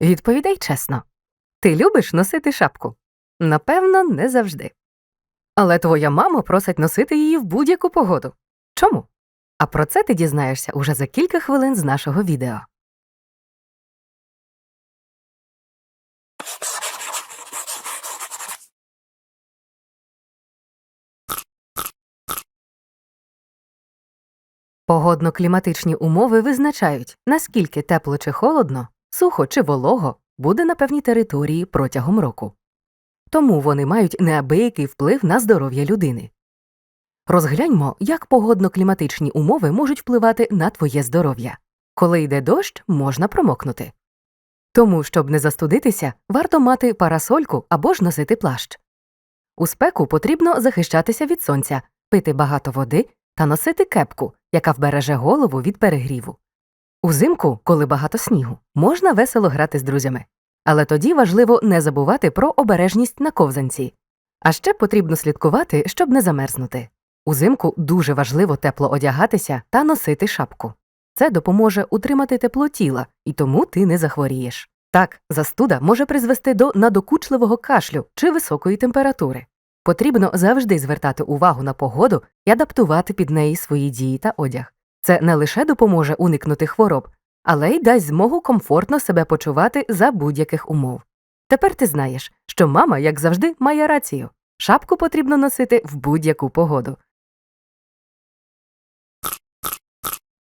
Відповідай чесно. Ти любиш носити шапку? Напевно, не завжди. Але твоя мама просить носити її в будь-яку погоду. Чому? А про це ти дізнаєшся уже за кілька хвилин з нашого відео. Погодно-кліматичні умови визначають, наскільки тепло чи холодно, сухо чи волого буде на певній території протягом року. Тому вони мають неабиякий вплив на здоров'я людини. Розгляньмо, як погодно-кліматичні умови можуть впливати на твоє здоров'я. Коли йде дощ, можна промокнути. Тому, щоб не застудитися, варто мати парасольку або ж носити плащ. У спеку потрібно захищатися від сонця, пити багато води та носити кепку, яка вбереже голову від перегріву. Узимку, коли багато снігу, можна весело грати з друзями. Але тоді важливо не забувати про обережність на ковзанці. А ще потрібно слідкувати, щоб не замерзнути. Узимку дуже важливо тепло одягатися та носити шапку. Це допоможе утримати тепло тіла, і тому ти не захворієш. Так, застуда може призвести до надокучливого кашлю чи високої температури. Потрібно завжди звертати увагу на погоду і адаптувати під неї свої дії та одяг. Це не лише допоможе уникнути хвороб, але й дасть змогу комфортно себе почувати за будь-яких умов. Тепер ти знаєш, що мама, як завжди, має рацію шапку потрібно носити в будь-яку погоду.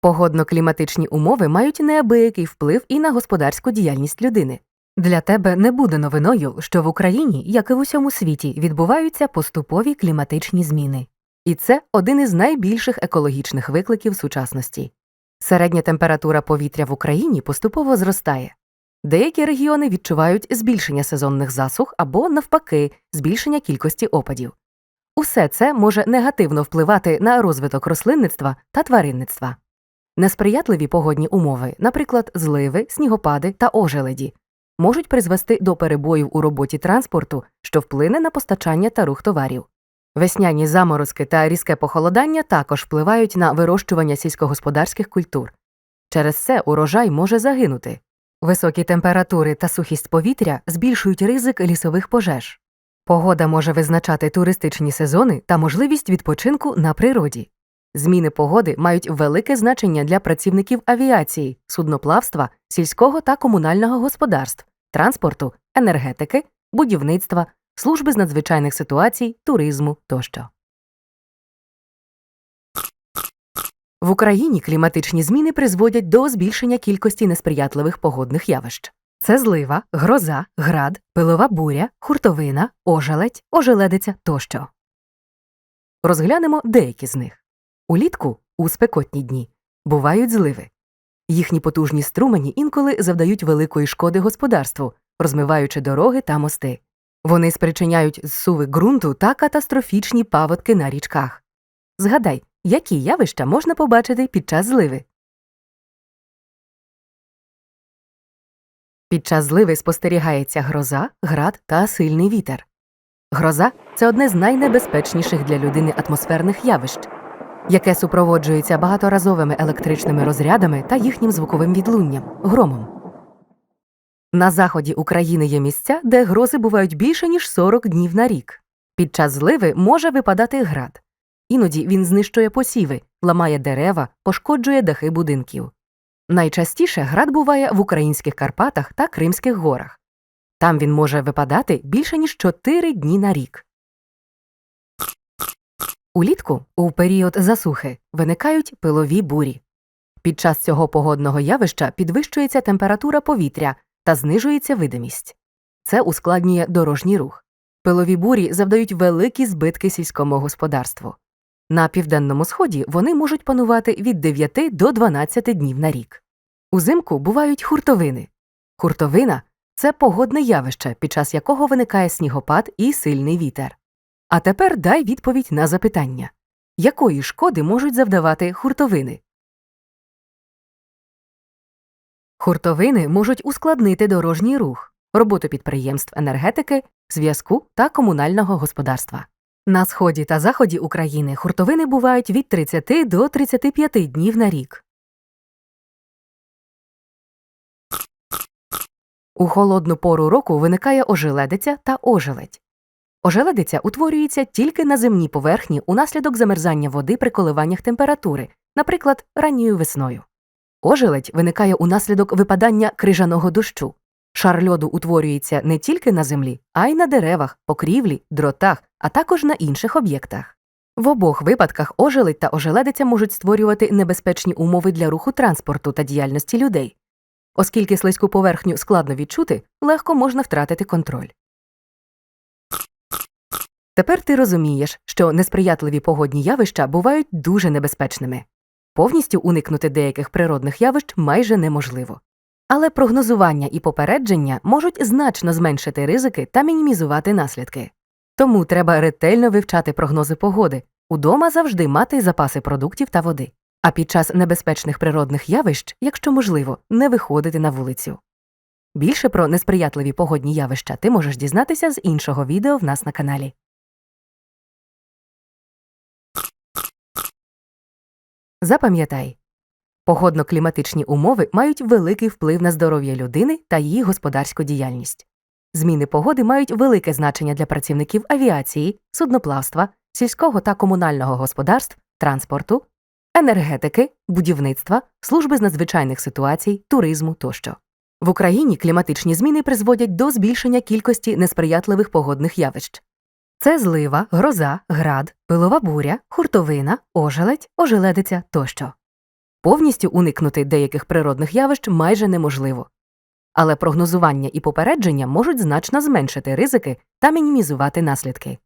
Погодно-кліматичні умови мають неабиякий вплив і на господарську діяльність людини. Для тебе не буде новиною, що в Україні, як і в усьому світі, відбуваються поступові кліматичні зміни. І це один із найбільших екологічних викликів сучасності. Середня температура повітря в Україні поступово зростає. Деякі регіони відчувають збільшення сезонних засух або, навпаки, збільшення кількості опадів. Усе це може негативно впливати на розвиток рослинництва та тваринництва. Несприятливі погодні умови, наприклад, зливи, снігопади та ожеледі, можуть призвести до перебоїв у роботі транспорту, що вплине на постачання та рух товарів. Весняні заморозки та різке похолодання також впливають на вирощування сільськогосподарських культур. Через це урожай може загинути. Високі температури та сухість повітря збільшують ризик лісових пожеж. Погода може визначати туристичні сезони та можливість відпочинку на природі. Зміни погоди мають велике значення для працівників авіації, судноплавства, сільського та комунального господарств, транспорту, енергетики, будівництва, служби з надзвичайних ситуацій, туризму тощо. В Україні кліматичні зміни призводять до збільшення кількості несприятливих погодних явищ. Це злива, гроза, град, пилова буря, хуртовина, ожеледь, ожеледиця тощо. Розглянемо деякі з них. Улітку, у спекотні дні, бувають зливи. Їхні потужні струмені інколи завдають великої шкоди господарству, розмиваючи дороги та мости. Вони спричиняють зсуви ґрунту та катастрофічні паводки на річках. Згадай, які явища можна побачити під час зливи. Під час зливи спостерігається гроза, град та сильний вітер. Гроза це одне з найнебезпечніших для людини атмосферних явищ, яке супроводжується багаторазовими електричними розрядами та їхнім звуковим відлунням громом. На заході України є місця, де грози бувають більше ніж 40 днів на рік. Під час зливи може випадати град. Іноді він знищує посіви, ламає дерева, пошкоджує дахи будинків. Найчастіше град буває в українських Карпатах та Кримських горах. Там він може випадати більше ніж 4 дні на рік. Улітку, у період засухи, виникають пилові бурі. Під час цього погодного явища підвищується температура повітря та знижується видимість. Це ускладнює дорожній рух. Пилові бурі завдають великі збитки сільському господарству. На південному сході вони можуть панувати від 9 до 12 днів на рік. Узимку бувають хуртовини. Хуртовина це погодне явище, під час якого виникає снігопад і сильний вітер. А тепер дай відповідь на запитання якої шкоди можуть завдавати хуртовини? Хуртовини можуть ускладнити дорожній рух, роботу підприємств енергетики, зв'язку та комунального господарства. На сході та заході України хуртовини бувають від 30 до 35 днів на рік. У холодну пору року виникає ожеледиця та ожеледь. Ожеледиця утворюється тільки на земній поверхні унаслідок замерзання води при коливаннях температури, наприклад, ранньою весною. Ожеледь виникає унаслідок випадання крижаного дощу. Шар льоду утворюється не тільки на землі, а й на деревах, покрівлі, дротах, а також на інших об'єктах. В обох випадках ожеледь та ожеледиця можуть створювати небезпечні умови для руху транспорту та діяльності людей. Оскільки слизьку поверхню складно відчути, легко можна втратити контроль. Тепер ти розумієш, що несприятливі погодні явища бувають дуже небезпечними. Повністю уникнути деяких природних явищ майже неможливо. Але прогнозування і попередження можуть значно зменшити ризики та мінімізувати наслідки. Тому треба ретельно вивчати прогнози погоди, удома завжди мати запаси продуктів та води. А під час небезпечних природних явищ, якщо можливо, не виходити на вулицю. Більше про несприятливі погодні явища ти можеш дізнатися з іншого відео в нас на каналі. Запам'ятай, погодно-кліматичні умови мають великий вплив на здоров'я людини та її господарську діяльність. Зміни погоди мають велике значення для працівників авіації, судноплавства, сільського та комунального господарств, транспорту, енергетики, будівництва, служби з надзвичайних ситуацій, туризму тощо. В Україні кліматичні зміни призводять до збільшення кількості несприятливих погодних явищ. Це злива, гроза, град, пилова буря, хуртовина, ожеледь, ожеледиця тощо. Повністю уникнути деяких природних явищ майже неможливо. Але прогнозування і попередження можуть значно зменшити ризики та мінімізувати наслідки.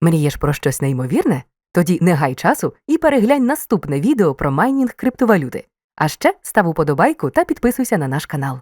Мрієш про щось неймовірне? Тоді не гай часу і переглянь наступне відео про майнінг криптовалюти. А ще став уподобайку та підписуйся на наш канал.